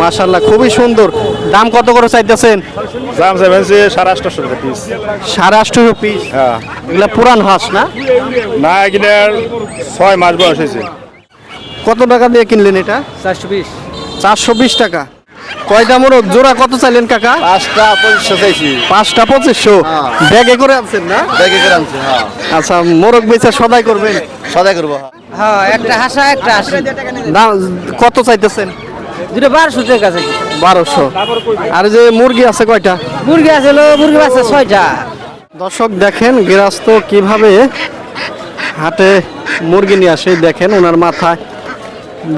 মাশাল্লাহ খুবই সুন্দর। দাম কত করে চাইতেছেন? দাম চাইছি সাড়ে আটশো টাকা পিস সাড়ে আটশো পিস হ্যাঁ। এগুলা পুরান হাঁস না? না এখানে ছয় মাস বয়স হয়েছে। কত টাকা দিয়ে কিনলেন এটা? চারশো বিশ। চারশো বিশ টাকা। কয়টা মোরগ জোড়া কত চাইলেন কাকা? পাঁচটা পঁচিশশো চাইছি। পাঁচটা পঁচিশশো। ব্যাগে করে আনছেন না? ব্যাগে করে আনছি হ্যাঁ। আচ্ছা মোরগ বেচা সদাই করবেন? সদাই করব হ্যাঁ। একটা হাসা একটা হাসি। দাম কত চাইতেছেন? দুটো বারোশো টাকা আছে। বারোশো। আর যে মুরগি আছে কয়টা? মুরগি আছে মুরগি আছে ছয়টা। দর্শক দেখেন গৃহস্থ কীভাবে হাটে মুরগি নিয়ে আসে। দেখেন ওনার মাথায়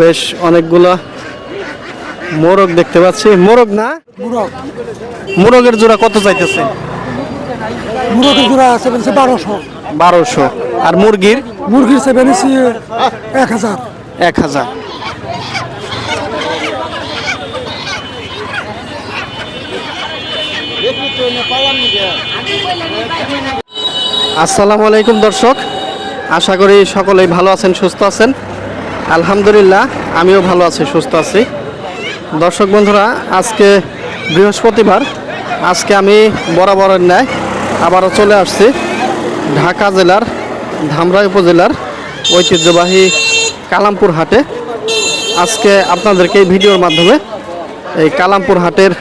বেশ অনেকগুলো মোরগ দেখতে পাচ্ছি। মোরগ না? মোরগের জোড়া কত চাইতেছে? মুরগির জোড়া আছে বারোশো। বারোশো। আর মুরগির? মুরগির সেভেন এক হাজার। এক হাজার। আসসালামু আলাইকুম দর্শক। আশা করি সকলেই ভালো আছেন, সুস্থ আছেন। আলহামদুলিল্লাহ, আমিও ভালো আছি, সুস্থ আছি। দর্শক বন্ধুরা, আজকে বৃহস্পতিবার। আজকে আমি বরাবরের ন্যায় আবারও চলে আসছি ঢাকা জেলার ধামরাই উপজেলার ঐতিহ্যবাহী কালামপুর হাটে। আজকে আপনাদেরকে এই ভিডিওর মাধ্যমে এই কালামপুর হাটের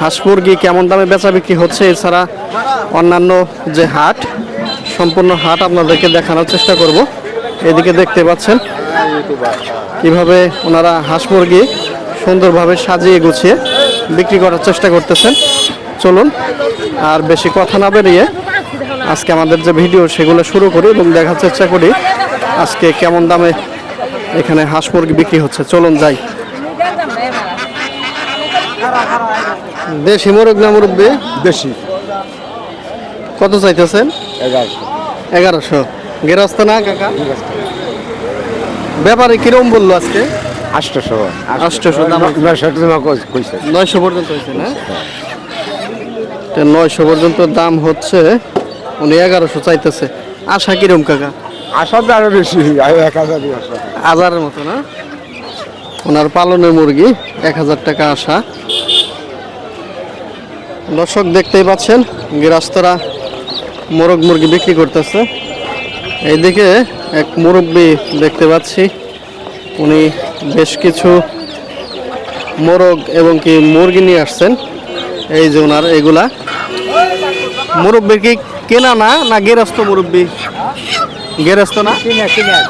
হাঁস মুরগি কেমন দামে বেচা বিক্রি হচ্ছে এছাড়া অন্যান্য যে হাট, সম্পূর্ণ হাট আপনাদেরকে দেখানোর চেষ্টা করব। এদিকে দেখতে পাচ্ছেন কীভাবে ওনারা হাঁস মুরগি সুন্দরভাবে সাজিয়ে গুছিয়ে বিক্রি করার চেষ্টা করতেছেন। চলুন, আর বেশি কথা না বেরিয়ে আজকে আমাদের যে ভিডিও সেগুলো শুরু করি এবং দেখার চেষ্টা করি আজকে কেমন দামে এখানে হাঁস মুরগি বিক্রি হচ্ছে। চলুন যাই। দেশি মোরগ না মুরব্বী? বেশি কত চাইতেছেন? এগারোশো। এগারোশো। গেরস্ত না কাকা? ব্যাপারে কিরম বলল আজকে? আটশোশো দাম নয়শো নয়শো পর্যন্ত হয়েছে না? নয়শো পর্যন্ত দাম হচ্ছে উনি এগারোশো চাইতেছে। আশা কিরম কাকা? আসা তো আরও বেশি এক হাজার। হাজারের মতো না? ওনার পালনের মুরগি এক হাজার টাকা আশা। দর্শক দেখতেই পাচ্ছেন গৃহস্থরা মোরগ মুরগি বিক্রি করতেছে। এইদিকে এক মুরব্বি দেখতে পাচ্ছি উনি বেশ কিছু মোরগ এবং কি মুরগি নিয়ে আসছেন। এই যে ওনার এগুলা। মুরব্বি কি কেনা না না গেরস্ত মুরব্বি? গেরস্ত না?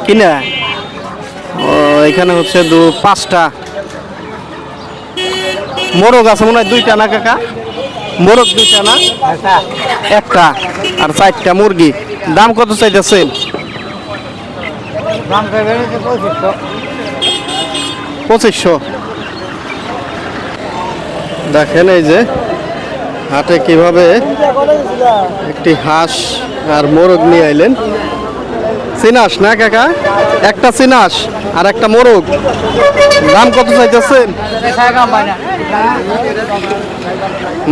কিনা ও এখানে হচ্ছে দু পাঁচটা মোরগ আছে মনে হয় দুইটা না কাকা? মোরগ দুইটা না? একটা আর চারটা মুরগি। দাম কত চাইতেছেন পঁচিশশো। দেখেন এই যে হাটে কীভাবে একটি হাঁস আর মোরগ নিয়ে আইলেন। চিনাস না কাকা? একটা চিনাস আর একটা মোরগ। দাম কত চাইতেছেন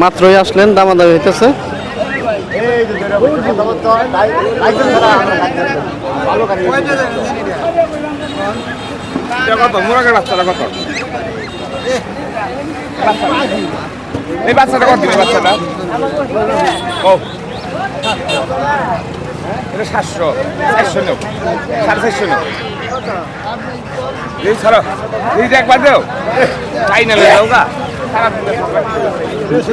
মাত্রই আসলেন দামাদামি হইতেছে। এই বাচ্চাটা কত? বাচ্চাটা? ও। এটা সাতশো, চারশো নেও, সাড়ে চারশো নেও। এই ছাড়ো এইটা একবার দেও। না লেগে গা। পাঁচশো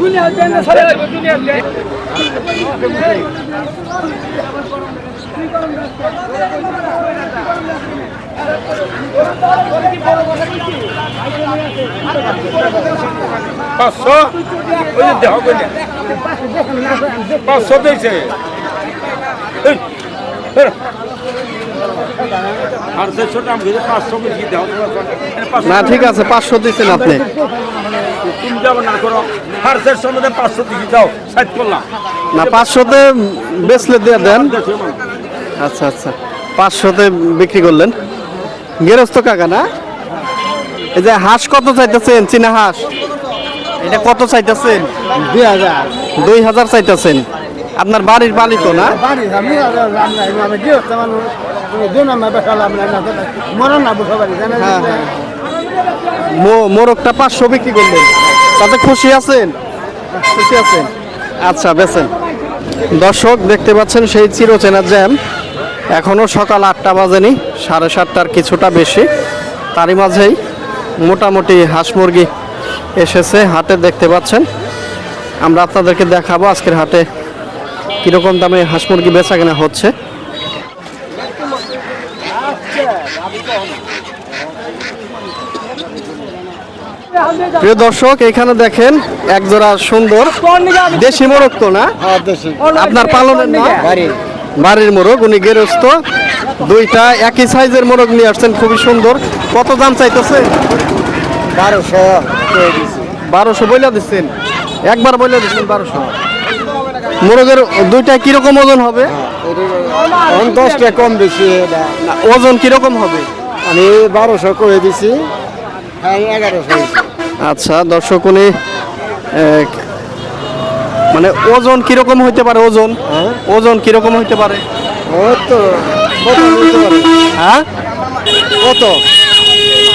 ওই যে দেহ কই না পাঁচশো? না ঠিক আছে পাঁচশো দিচ্ছেন আপনি। তুমি যাব না করো আর মধ্যে পাঁচশো দিয়ে সাইড করলাম। না পাঁচশোতে বেচলে দিয়ে দেন। আচ্ছা আচ্ছা। পাঁচশোতে বিক্রি করলেন। গেরস্ত কাকা না? এই যে হাঁস কত চাইতেছেন? চীনা হাঁস। এটা কত চাইতেছেন? দুই হাজার। দুই হাজার চাইতেছেন। আপনার বাড়ির পালিত না? হ্যাঁ হ্যাঁ। মোরগটা পাঁচশো বিক্রি করলেন। তাতে খুশি আছেন? খুশি আছেন? আচ্ছা বেছেন দর্শক দেখতে পাচ্ছেন সেই চিরচেনা জ্যাম। এখনও সকাল আটটা বাজেনি সাড়ে সাতটার কিছুটা বেশি। তারই মাঝেই মোটামুটি হাঁস মুরগি এসেছে হাটে দেখতে পাচ্ছেন। আমরা আপনাদেরকে দেখাবো আজকের হাটে কীরকম দামে হাঁস মুরগি বেচা কেনা হচ্ছে। প্রিয় দর্শক এখানে দেখেন এক জোড়া সুন্দর দেশি মোরগ তো না? হ্যাঁ আপনার পালনের না বাড়ির মোরগ উনি গেরস্ত। দুইটা একই সাইজের মোরগ নিয়ে আসছেন খুবই সুন্দর। কত দাম চাইতেছে? বারোশো। বারোশো বইলা দিচ্ছেন। একবার বইলা দিচ্ছেন বারোশো। মোরগের দুইটা কীরকম ওজন হবে? দশটা কম বেশি ওজন কীরকম হবে? আমি বারোশো করে দিছি। হ্যাঁ এগারোশো। আচ্ছা দর্শক উনি মানে ওজন কীরকম হইতে পারে ওজন? ওজন কীরকম হইতে পারে? ও তো কত বলতে পারে? হ্যাঁ? কত?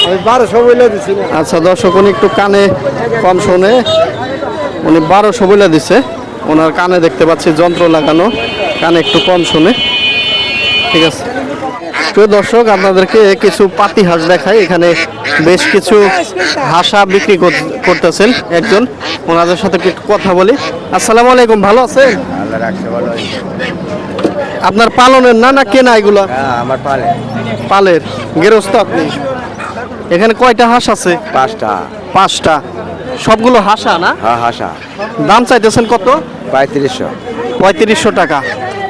আমি বারোশো দিছি আচ্ছা দর্শক উনি একটু কানে কম শোনে। উনি বারোশো বলে দিছে। ওনার কানে দেখতে পাচ্ছি যন্ত্র লাগানো। কানে একটু কম শোনে। ঠিক আছে। প্রিয় দর্শক আপনাদেরকে কিছু পাতি হাঁস দেখাই। এখানে বেশ কিছু হাঁসা বিক্রি কর- করতেছেন একজন। ওনাদের সাথে একটু কথা বলি। আসসালামু আলাইকুম ভালো আছেন? ভালো আপনার পালনের না না কেনা এগুলা? আমার পালে। পালের। গেরস্ত আপনি? এখানে কয়টা হাঁস আছে? পাঁচটা। পাঁচটা। সবগুলো হাসা না? হ্যাঁ হাসা। দাম চাইতেছেন কত? পঁয়ত্রিশশো। পঁয়ত্রিশশো টাকা।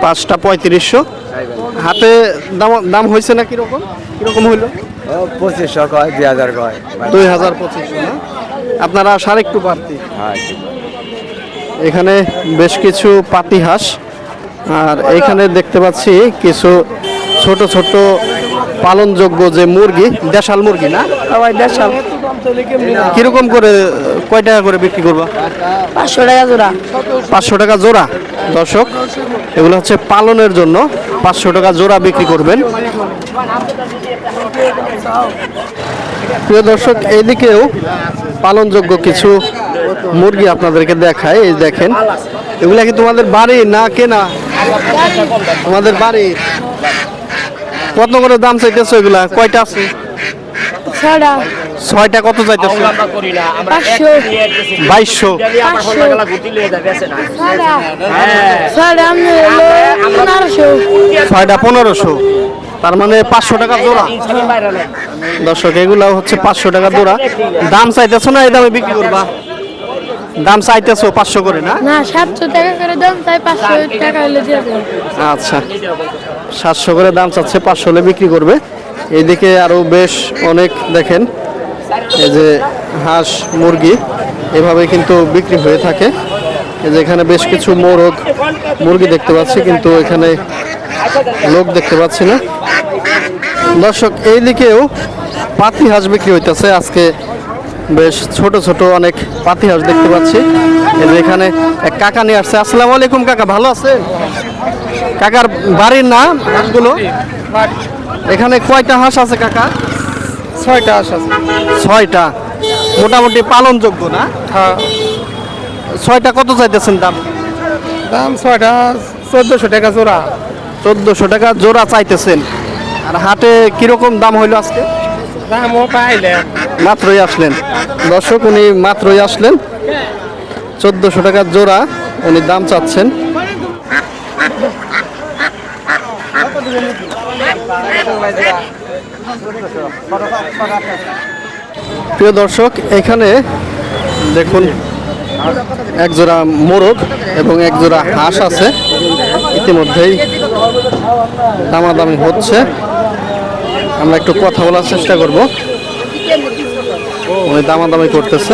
পাঁচটা পঁয়ত্রিশশো। হাতে দাম দাম হয়েছে না কীরকম? কীরকম হইল? পঁচিশশো কয় দুই হাজার কয়। দুই হাজার পঁচিশশো না? আপনারা সার একটু বাড়তি। হ্যাঁ। এখানে বেশ কিছু পাতি হাঁস। আর এখানে দেখতে পাচ্ছি কিছু ছোট ছোট পালনযোগ্য যে মুরগি দেশাল মুরগি না? দেশাল। কীরকম করে কয় টাকা করে বিক্রি করব? পাঁচশো টাকা জোড়া। পাঁচশো টাকা জোড়া। দর্শক এগুলো হচ্ছে পালনের জন্য পাঁচশো টাকা জোড়া বিক্রি করবেন। প্রিয় দর্শক এইদিকেও পালনযোগ্য কিছু মুরগি আপনাদেরকে দেখায়। এই দেখেন, এগুলা কি তোমাদের বাড়ি না কেনা? তোমাদের বাড়ি? কত করে দাম চাইতেছো এগুলা? কয়টা আছে? ছয়টা কত চাইতেছো পাঁচশো। বাইশশো। পনেরোশো। ছয়টা পনেরোশো। তার মানে পাঁচশো টাকা জোড়া। দর্শক এগুলা হচ্ছে পাঁচশো টাকা জোড়া। দাম চাইতেছো না এই দামে বিক্রি করবা? দাম চাইতেছো পাঁচশো করে না? না সাতশো টাকা করে দাম তাই পাঁচশো টাকা হলে আচ্ছা। সাতশো করে দাম চাচ্ছে পাঁচশো হলে বিক্রি করবে। এইদিকে আরও বেশ অনেক দেখেন। এই যে হাঁস, মুরগি, এভাবে কিন্তু বিক্রি হয়ে থাকে। এই যে এখানে বেশ কিছু মোরগ, মুরগি দেখতে পাচ্ছি, কিন্তু এখানে লোক দেখতে পাচ্ছি না। দর্শক এইদিকেও পাতি হাঁস বিক্রি হইতেছে। আজকে বেশ ছোট ছোট অনেক পাতি হাঁস দেখতে পাচ্ছি। এই যে এখানে এক কাকা নিয়ে আসছে। আসসালামু আলাইকুম কাকা, ভালো আছেন? কাকার বাড়ির নাম হাঁসগুলো? এখানে কয়টা হাঁস আছে কাকা? ছয়টা হাঁস আছে। ছয়টা? মোটামুটি পালনযোগ্য না? হ্যাঁ। ছয়টা কত চাইতেছেন দাম? দাম ছয়টা চোদ্দোশো টাকা জোড়া। চোদ্দোশো টাকা জোড়া চাইতেছেন। আর হাটে কীরকম দাম হইল আজকে? দামও পাইলে। মাত্রই আসলেন। দর্শক উনি মাত্রই আসলেন। চোদ্দোশো টাকা জোড়া উনি দাম চাচ্ছেন। প্রিয় দর্শক, এখানে দেখুন এক জোড়া মোরগ এবং এক জোড়া হাঁস আছে। ইতিমধ্যেই দামাদামি হচ্ছে। আমরা একটু কথা বলার চেষ্টা করব। উনি দামাদামি করতেছে।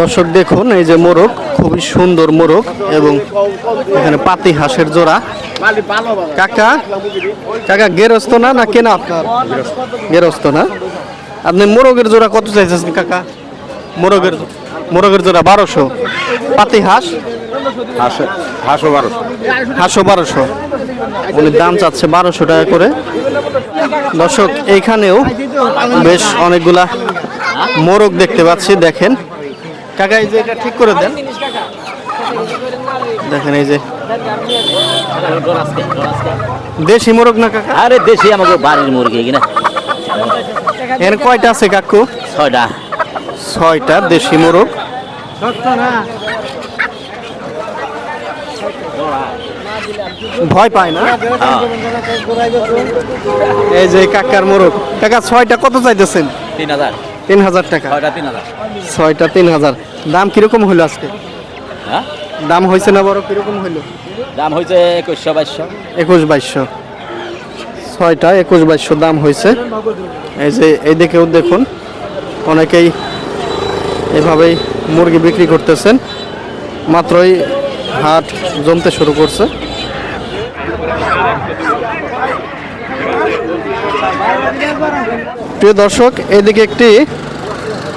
দর্শক দেখুন এই যে মোরগ খুবই সুন্দর মোরগ এবং এখানে পাতি হাঁসের জোড়া। কাকা কাকা গেরস্ত না না কেনা আপনার? গেরস্ত না। আপনি মোরগের জোড়া কত চাইছেন কাকা? মোরগের মোরগের জোড়া বারোশো। পাতি হাঁস? হাঁসো হাঁসো বারোশো। হাঁসও বারোশো। উনি দাম চাচ্ছে বারোশো টাকা করে। দর্শক এইখানেও বেশ অনেকগুলা মোরগ দেখতে পাচ্ছি দেখেন। কাকা এই যে এটা ঠিক করে দেন। দেখেন এই যে। দেশি মোরগ না কাকা? আরে দেশি আমাকে বাড়ির মুরগি কিনা এখানে কয়টা আছে কাকু? ছয়টা। ছয়টা দেশি মোরগ। ভয় পায় না? এই যে কাকার মোরগ। কাকা ছয়টা কত চাইতেছেন? তিন হাজার। তিন হাজার টাকা। ছয়টা তিন হাজার। দাম কীরকম হইল আজকে? হ্যাঁ? দাম হয়েছে না বড় কীরকম হইল? দাম হয়েছে একুশশো বাইশশো। একুশ বাইশশো। ছয়টা একুশ বাইশশো দাম হয়েছে এই যে এইদিকেও দেখুন অনেকেই এভাবেই মুরগি বিক্রি করতেছেন। মাত্রই হাট জমতে শুরু করছে। প্রিয় দর্শক এদিকে একটি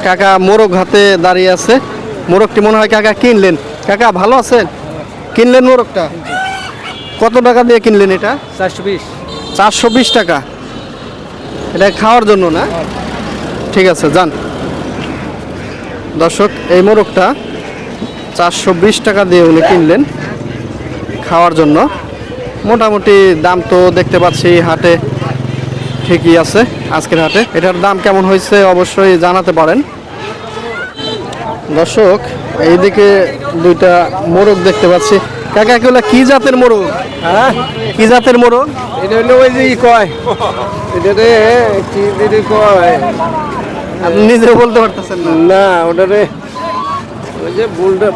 কাকা মোরগ হাতে দাঁড়িয়ে আছে। মোরগটি মনে হয় কাকা কিনলেন। কাকা ভালো আছেন? কিনলেন মোরগটা? কত টাকা দিয়ে কিনলেন এটা? চারশো বিশ। চারশো বিশ টাকা। এটা খাওয়ার জন্য না? ঠিক আছে যান। দর্শক, এই মোরগটা চারশো বিশ টাকা দিয়ে উনি কিনলেন খাওয়ার জন্য। মোটামুটি দাম তো দেখতে পাচ্ছি, হাটে ঠিকই আছে, আজকের হাটে। এটার দাম কেমন হয়েছে অবশ্যই জানাতে পারেন। দর্শক, এইদিকে দুইটা মোরগ দেখতে পাচ্ছি। কাকা, এগুলা কি জাতের মোরগ? হ্যাঁ? কি জাতের মোরগ? এটা হলো ওই যে কয়, এটা কি কয়? আপনি নিজেও বলতে পারতেছেন না। না ওটা রে ওই যে বুলটা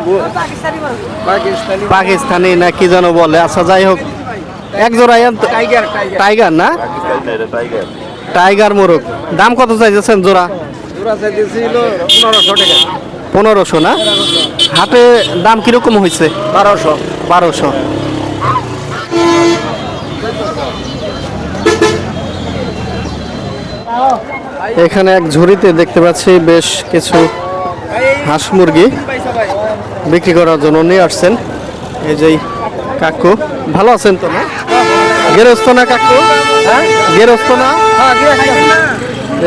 পাকিস্তানি পাকিস্তানি না কি যেন বলে। আচ্ছা যাই হোক। এক জোড়াই টাইগার টাইগার। টাইগার না? টাইগার। মোরগ। দাম কত চাইছেন জোড়া? জোড়া চাইতেছিল পনেরোশো টাকা। পনেরোশো না? হাটে দাম কীরকম হয়েছে? বারোশো। বারোশো। এখানে এক ঝুড়িতে দেখতে পাচ্ছি বেশ কিছু হাঁস মুরগি বিক্রি করার জন্য নিয়ে আসছেন। এই যে কাকু ভালো আছেন তো না? গেরস্ত না কাকু? হ্যাঁ? গেরস্ত না?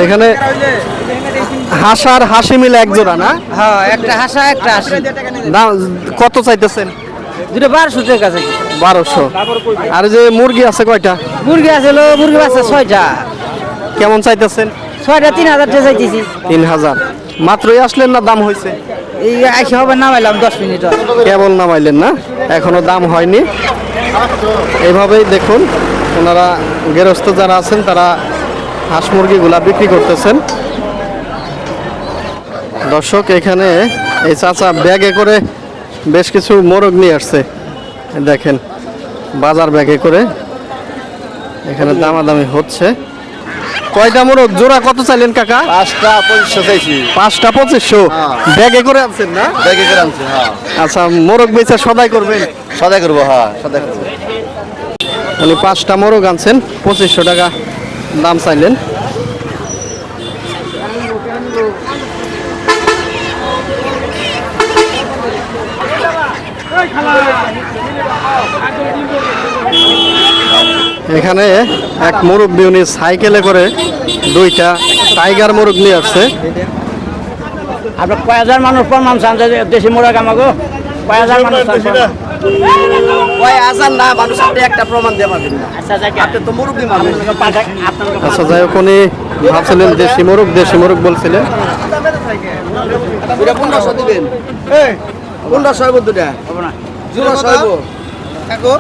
এখানে হাঁস আর হাসি মিলে এক জোড়া না? হ্যাঁ একটা হাসা একটা হাসি। দাম কত চাইতেছেন? দুটো বারোশো টাকা আছে। বারোশো। আর যে মুরগি আছে কয়টা? মুরগি আছে মুরগি বাচ্চা ছয়টা। কেমন চাইতেছেন? ছয়টা তিন হাজার চাইতেছি তিন হাজার। মাত্রই আসলেন না দাম হয়েছে এই হবে নামাইলাম দশ মিনিট কেবল নামাইলেন না? এখনও দাম হয়নি। এইভাবেই দেখুন ওনারা গেরস্ত যারা আছেন তারা হাঁস মুরগিগুলা বিক্রি করতেছেন। দর্শক এখানে এই চাচা ব্যাগে করে বেশ কিছু মোরগ নিয়ে আসছে। দেখেন বাজার ব্যাগে করে। এখানে দামাদামি হচ্ছে। কয়টা মোরগ? জোড়া কত চাইলেন কাকা? পাঁচটা পঁচিশশো চাইছি। পাঁচটা পঁচিশশো। ব্যাগে করে আনছেন না? ব্যাগে করে আনছি হ্যাঁ। আচ্ছা মোরগ বেচা সদাই করবেন? সদাই করব হ্যাঁ সদাই করব। উনি পাঁচটা মোরগ আনছেন পঁচিশশো টাকা দাম চাইলেন। এখানে এক মুরব্বী উনি সাইকেলে করে দুইটা টাইগার মোরগ নিয়ে আসছে। আপনার কয় হাজার মানুষ প্রমাণ চান যে দেশি মুরগ আমাকে কয় হাজার মানুষ আচ্ছা যাকে আপনি তো মুরব্বী মানুষ। আপনাকে পাঠা আপনাকে আচ্ছা যাই হোক উনি ভাবছিলেন দেশি মোরগ দেশি মোরগ বলছিলেন। পনেরোশো দিবেন? পনেরোশো দুটা কাকু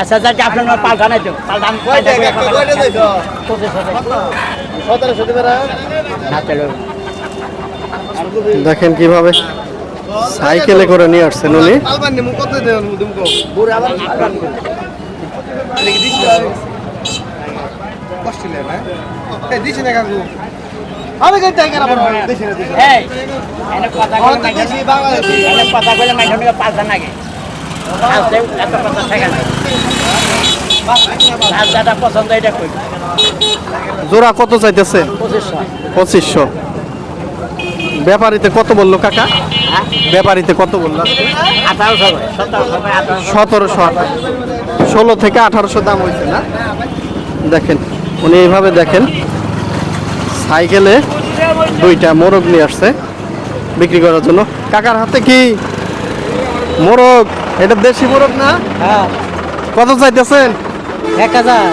আচ্ছা যাকে আপনার পাল্টা নাই তো। দেখেন কীভাবে সাইকেলে করে নিয়ে আসছেন উনি এই দিছি না কাকু? না এই এনে কথা এনে কথা আজকে এত কথা থাকে না পছন্দ এটা কই জোড়া কত চাইতেছে? পঁচিশশো। ব্যাপারিতে কত বলল কাকা? ব্যাপারিতে কত বলল? সতেরোশো সতেরোশো ষোলো থেকে আঠারোশো দাম হয়েছে না? দেখেন উনি এইভাবে দেখেন। সাইকেলে দুইটা মোরগ নিয়ে আসছে বিক্রি করার জন্য। কাকার হাতে কি মোরগ? এটা দেশি মোরগ না? হ্যাঁ। কত চাইতেছেন? এক হাজার।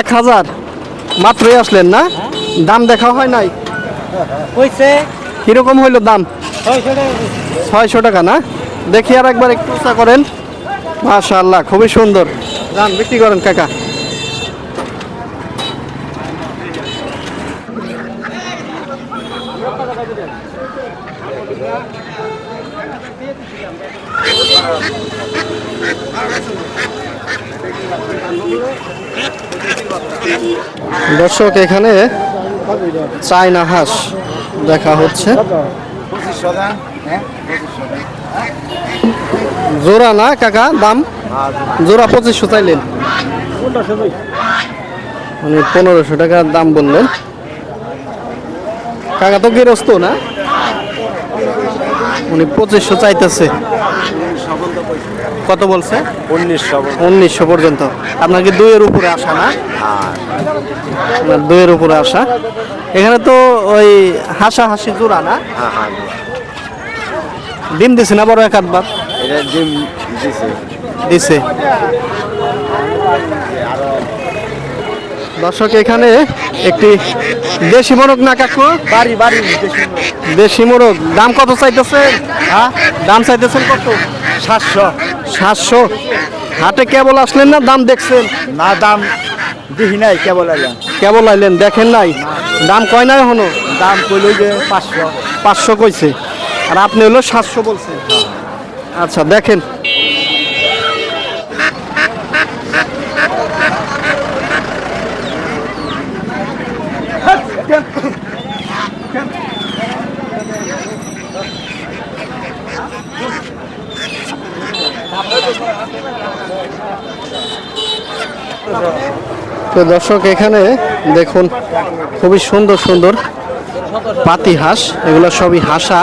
এক হাজার। মাত্রই আসলেন না? দাম দেখা হয় নাই? কইছে কীরকম হইল দাম? ছয়শো টাকা না? দেখি আর একবার একটু করেন। মাশাআল্লাহ খুবই সুন্দর। দাম বিক্রি করেন কাকা। দর্শক, এখানে চায়না হাঁস দেখা হচ্ছে। জোড়া না কাকা, দাম? জোড়া পঁচিশশো চাইলেন। মানে পনেরোশো টাকার দাম বললেন। কাকা তো গেরস্ত না? উনি পঁচিশশো চাইতেছে। কত বলছে? উনিশশো উনিশশো পর্যন্ত। আপনার কি দুইয়ের উপরে আসা না? আপনার দুইয়ের উপরে আসা। এখানে তো ওই হাসা হাসি জোড়া না? ডিম দিছে না বড় এক আধবার? ডিম দিছে। দিছে। দর্শক এখানে একটি দেশি মোরগ না কাকু? বাড়ি বাড়ি দেশি মোরগ। দাম কত চাইতেছেন? হ্যাঁ? দাম চাইতেছেন কত? সাতশো। সাতশো। হাটে কেবল আসলেন না? দাম দেখছেন? না দাম দেখি নাই কেবল আইলেন কেবল আইলেন দেখেন নাই? দাম কয় নাই হনো দাম কইল যে পাঁচশো। পাঁচশো কইছে। আর আপনি হলো সাতশো বলছেন। আচ্ছা দেখেন। তো দর্শক এখানে দেখুন খুবই সুন্দর সুন্দর পাতি হাঁস এগুলো সবই হাসা।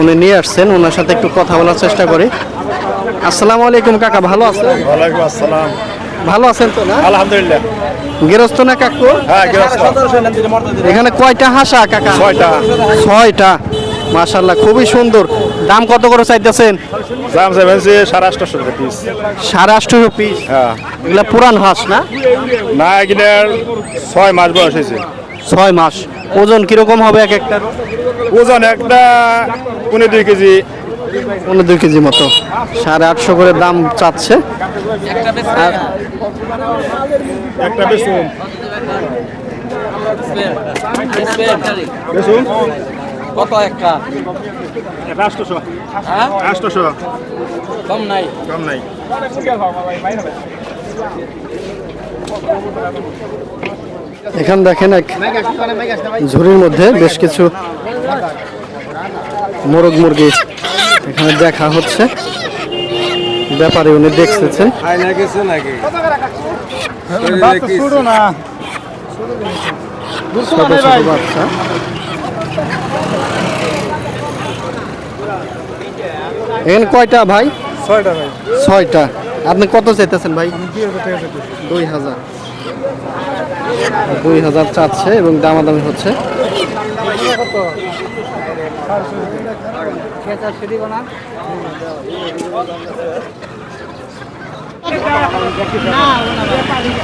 উনি নিয়ে আসছেন ওনার সাথে একটু কথা বলার চেষ্টা করি। আসসালামু আলাইকুম কাকা ভালো আছেন? ওয়ালাইকুম আসসালাম। ভালো আছেন তো না? আলহামদুলিল্লাহ। গৃহস্থ না কাকু? হ্যাঁ এখানে কয়টা হাসা কাকা? ছয়টা। ছয়টা। খুবই সুন্দর। দাম কত করে চাইতেছেন? দাম সেভেন্সি সাড়ে আটশো টাকা পিস সাড়ে আটশো পিস হ্যাঁ। এগুলা পুরান হাঁস না? না এখানের ছয় মাস বয়স হয়েছে। ছয় মাস। ওজন কীরকম হবে এক একটা? ওজন একটা পনেরো দুই কেজি। পনেরো দুই কেজি মতো। সাড়ে আটশো করে দাম চাচ্ছে। একটা বেসুন? কত একটা? আটশোশো হ্যাঁ? আটশোশো কম নাই। কম নাই। এখান দেখেন এক ঝুড়ির মধ্যে বেশ কিছু মোরগ মুরগি এখানে দেখা হচ্ছে। ব্যাপারে উনি দেখতেছেন। ছোট বাচ্চা এখানে কয়টা ভাই? ছয়টা ভাই। ছয়টা। আপনি কত চাইতেছেন ভাই? দুই হাজার দুই হাজার। চাচ্ছে এবং দামাদামি হচ্ছে।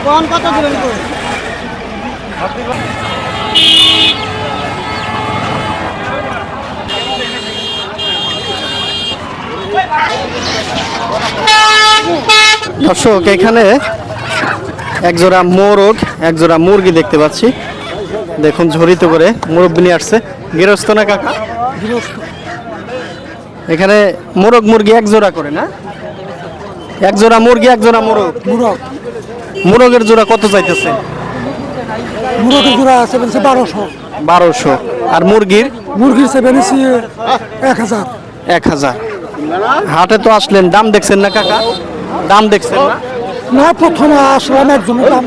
কোন কত দিবেন দর্শক এখানে একজোড়া মোরগ একজোড়া মুরগি দেখতে পাচ্ছি। দেখুন ঝরিত করে মুরব্বি নিয়ে আসছে। গৃহস্থ না কাকা? এখানে মোরগ মুরগি এক জোড়া করে না? এক জোড়া মুরগি এক জোড়া মোরগ? মুরগ। মোরগের জোড়া কত চাইতেছে? মুরগের জোড়া আছে বলছে বারোশো। বারোশো। আর মুরগির? মুরগির সে বেনেছি এক হাজার। এক হাজার। হাটে তো আসলেন দাম দেখছেন না কাকা? দাম দেখছেন না? না প্রথমে আসলাম একজনের দাম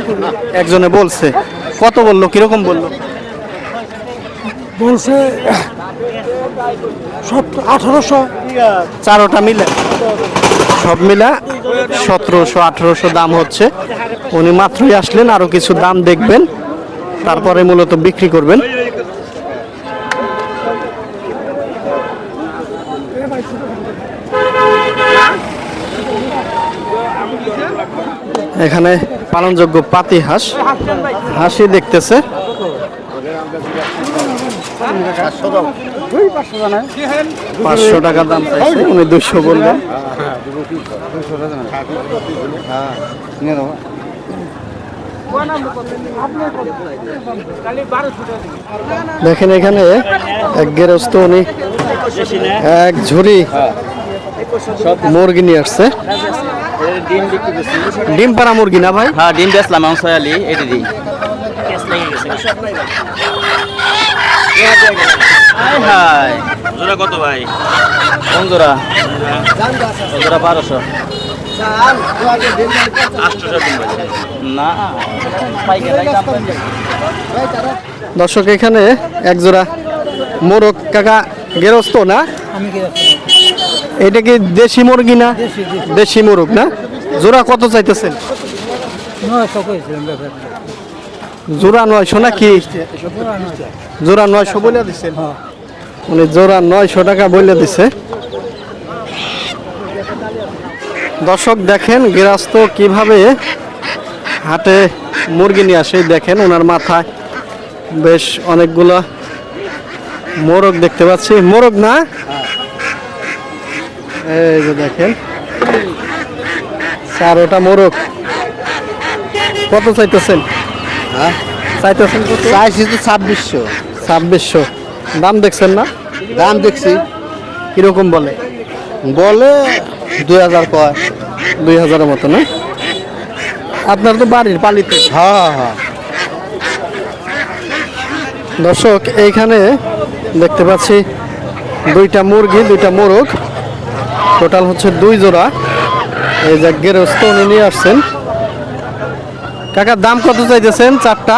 একজনে বলছে। কত বলল? কীরকম বলল? বলছে সব আঠারোশো। চারোটা মিলে। সব মিলা সতেরোশো আঠেরোশো দাম হচ্ছে। উনি মাত্রই আসলেন আরও কিছু দাম দেখবেন। তারপরে মূলত বিক্রি করবেন। এখানে পালনযোগ্য পাতি হাঁস হাসি দেখতেছে। পাঁচশো টাকা দাম উনি দুশো বললেন দেখেন এখানে এক গেরস্ত উনি এক ঝুড়ি মুরগি নিয়ে আসছে। ডিম পাড়া মুরগি না ভাই? হ্যাঁ ডিম বেসলাম আমি সয়ালি এটি দিই জোড়া কত ভাই? কোন জোড়া জোড়া বারোশো। দর্শক এখানে এক জোড়া মোরগ কাকা গেরস্ত না? এটা কি দেশি মুরগি না? দেশি মোরগ না? জোড়া কত চাইতেছেন? জোড়া নয়শো না কি জোড়া নয়শো বলে দিচ্ছেন উনি জোড়া নয়শো টাকা বলে দিছে। দর্শক দেখেন, গৃহস্থ কীভাবে হাটে মুরগি নিয়ে আসে, দেখেন ওনার মাথায় বেশ অনেকগুলো মোরগ দেখতে পাচ্ছি। মোরগ না? এই যে দেখেন চারোটা মোরগ। কত চাইতেছেন? চাইতেছেন কত? চাইছি তো ছাব্বিশশো। ছাব্বিশশো। দাম দেখছেন না? দাম দেখছি। কীরকম বলে? বলে দুই হাজার কয়। দুই হাজারের মতো না? আপনার তো বাড়ির পালিত। হ্যাঁ হ্যাঁ। দর্শক এইখানে দেখতে পাচ্ছি দুইটা মুরগি দুইটা মোরগ। টোটাল হচ্ছে দুই জোড়া। এই যে গেরস্ত উনি নিয়ে আসছেন। কাকা দাম কত চাইতেছেন চারটা?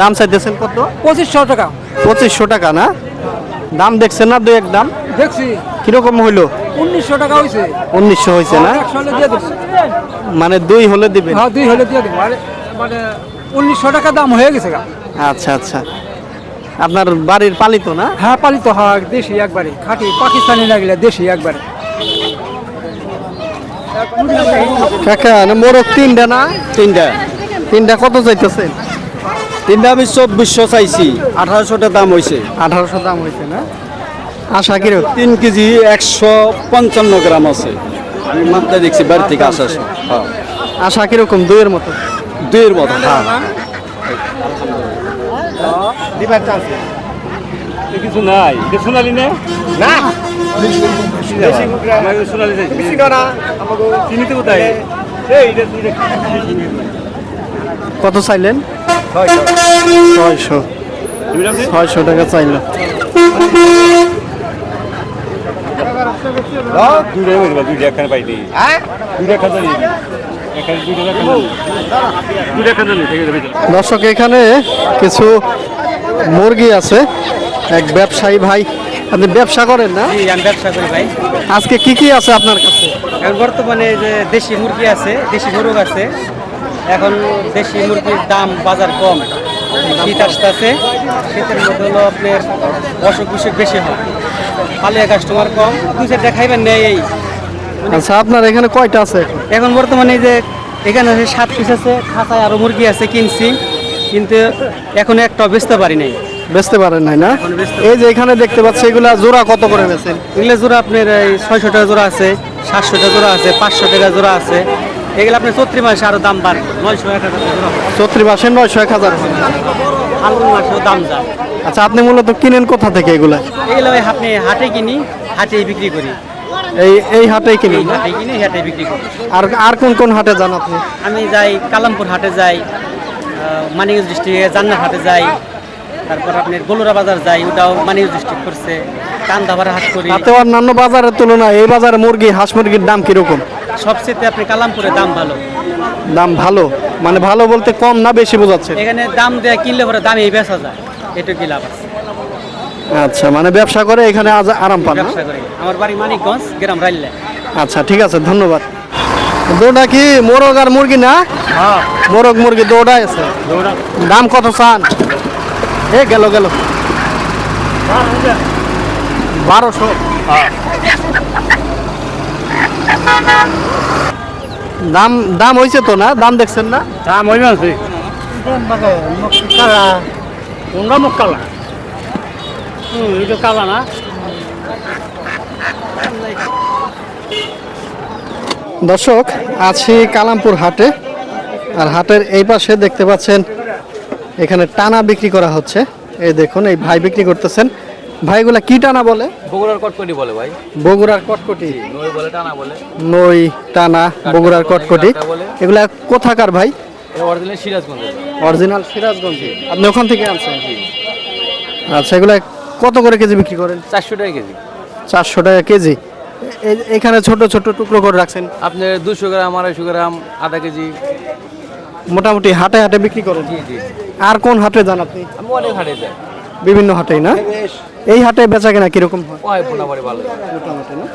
দাম চাইতেছেন কত? পঁচিশশো টাকা। পঁচিশশো টাকা না? দাম দেখছেন না দু এক দাম? দেখছি। কীরকম হইল? উনিশশো টাকা হয়েছে উনিশশো হয়েছে না? দেবো। মানে দুই হলে দিবেন? হ্যাঁ দুই হলে দিয়ে দেবো। মানে উনিশশো টাকা দাম হয়ে গেছে আচ্ছা আচ্ছা। আপনার বাড়ির পালিত না? হ্যাঁ পালিত হয় দেশি একবারে। খাঁটি পাকিস্তানি লাগলে দেশি একবারে। কাকা না মোরগ তিনটা না? তিনটা। তিনটা কত চাইতেছেন তিনটা আমি চব্বিশশো চাইছি। আঠারোশোটা দাম হয়েছে আঠারোশো দাম হয়েছে না? আশা কীরকম তিন কেজি একশো পঞ্চান্ন গ্রাম আছে। আমি মাত্রায় দেখছি বাড়ি থেকে আসার হ্যাঁ। আশা কীরকম দুইয়ের মতো? দুইয়ের মতো হ্যাঁ। কিছু নাই। সোনালি নে। কত চাইলেন? ছয়শো। ছয়শো টাকা চাইল। দুইটা হয়ে? দুইটা একখানে দুইটা দর্শক এখানে কিছু মুরগি আছে। এক ব্যবসায়ী ভাই। আপনি ব্যবসা করেন না? আমি ব্যবসা করি ভাই। আজকে কি কি আছে আপনার কাছে? এখন বর্তমানে যে দেশি মুরগি আছে দেশি মোরগ আছে। এখন দেশি মুরগির দাম বাজার কম। শীত আসতে আছে শীতের মধ্যে হলো আপনার অসুখ বিসুখ বেশি হয়। পালিয়া কাস্টমার কম দু চারটা খাইবেন নেই এই। আচ্ছা আপনার এখানে কয়টা আছে এখন? এখন বর্তমানে যে এখানে আছে সাত পিস আছে খাঁচায় আরও মুরগি আছে কিনছি। কিন্তু এখন একটা বেচতে পারি নাই। বেচতে পারেন নাই না? এই যে এখানে দেখতে পাচ্ছি এগুলা জোড়া কত করে বেচেন? এগুলো জোড়া আপনার এই ছয়শো টাকা জোড়া আছে সাতশো টাকা জোড়া আছে পাঁচশো টাকা জোড়া আছে। এগুলো আপনি চৈত্রি মাসে আরও দাম বাড়বে নয়শো এক হাজার চৌত্রিশ মাসে নয়শো এক হাজার ফাল্গুন মাসেও দাম যায়। আচ্ছা আপনি মূলত কিনেন কোথা থেকে এগুলা? এগুলো আপনি হাটে কিনি হাটেই বিক্রি করি। এই এই হাটেই কিনি হাটে কিনে হাটে বিক্রি করি। আর আর কোন কোন হাটে যান আপনি? আমি যাই কালামপুর হাটে যাই আহ, মানিকগঞ্জ ডিস্ট্রিক্টে জান্নার হাটে যাই তারপর আপনার গলুরা বাজার যাই ওটাও মানি ডিস্ট্রিক্ট করছে কান্দাভাড়া হাট করি। তাতে অন্যান্য বাজারের তুলনায় এই বাজারে মুরগি হাঁস মুরগির দাম কীরকম? সবচেয়ে আপনি কালামপুরে দাম ভালো। দাম ভালো? মানে ভালো বলতে কম না বেশি বোঝাচ্ছে? এখানে দাম দেয়া কিনলে পরে দামে বেচা যায়। এটা কি লাভ আছে। আচ্ছা মানে ব্যবসা করে এখানে আজ আরাম পান ব্যবসা করি। আমার বাড়ি মানিকগঞ্জ গ্রাম রাইল্লা আচ্ছা ঠিক আছে ধন্যবাদ। দৌড়া কি মোরগ আর মুরগি না? মোরগ মুরগি দৌড়া আছে। দাম কত চান? এ গেল গেল। বারোশো। দাম দাম হয়েছে তো না? দাম দেখছেন না? দাম হইবে কোনটা মুখ কালা? হুম এটা কালা না। দর্শক আছি কালামপুর হাটে। আর হাটের এই পাশে দেখতে পাচ্ছেন এখানে টানা বিক্রি করা হচ্ছে। এই দেখুন এই ভাই বিক্রি করতেছেন। ভাইগুলা কি টানা বলে? বগুড়ার কটকটি বলে ভাই। বগুড়ার কটকটি। নই বলে টানা বলে। নই টানা বগুড়ার কটকটি। এগুলা কোথাকার ভাই? Original Sirajganj original Sirajganj. আপনি ওখান থেকে আনছেন? আচ্ছা এগুলা কত করে কেজি বিক্রি করেন? চারশো টাকা কেজি। চারশো টাকা কেজি। এখানে ছোট ছোট টুকরো করে রাখছেন। আপনার দুশো গ্রাম আড়াইশো গ্রাম আধা কেজি। মোটামুটি হাটে হাটে বিক্রি করেন? আর কোন হাটে যান আপনি? আমি অনেক হাটে যাই। বিভিন্ন হাটেই না? এই হাটে বেচা কেনা কীরকম হয়? মোটামুটি না?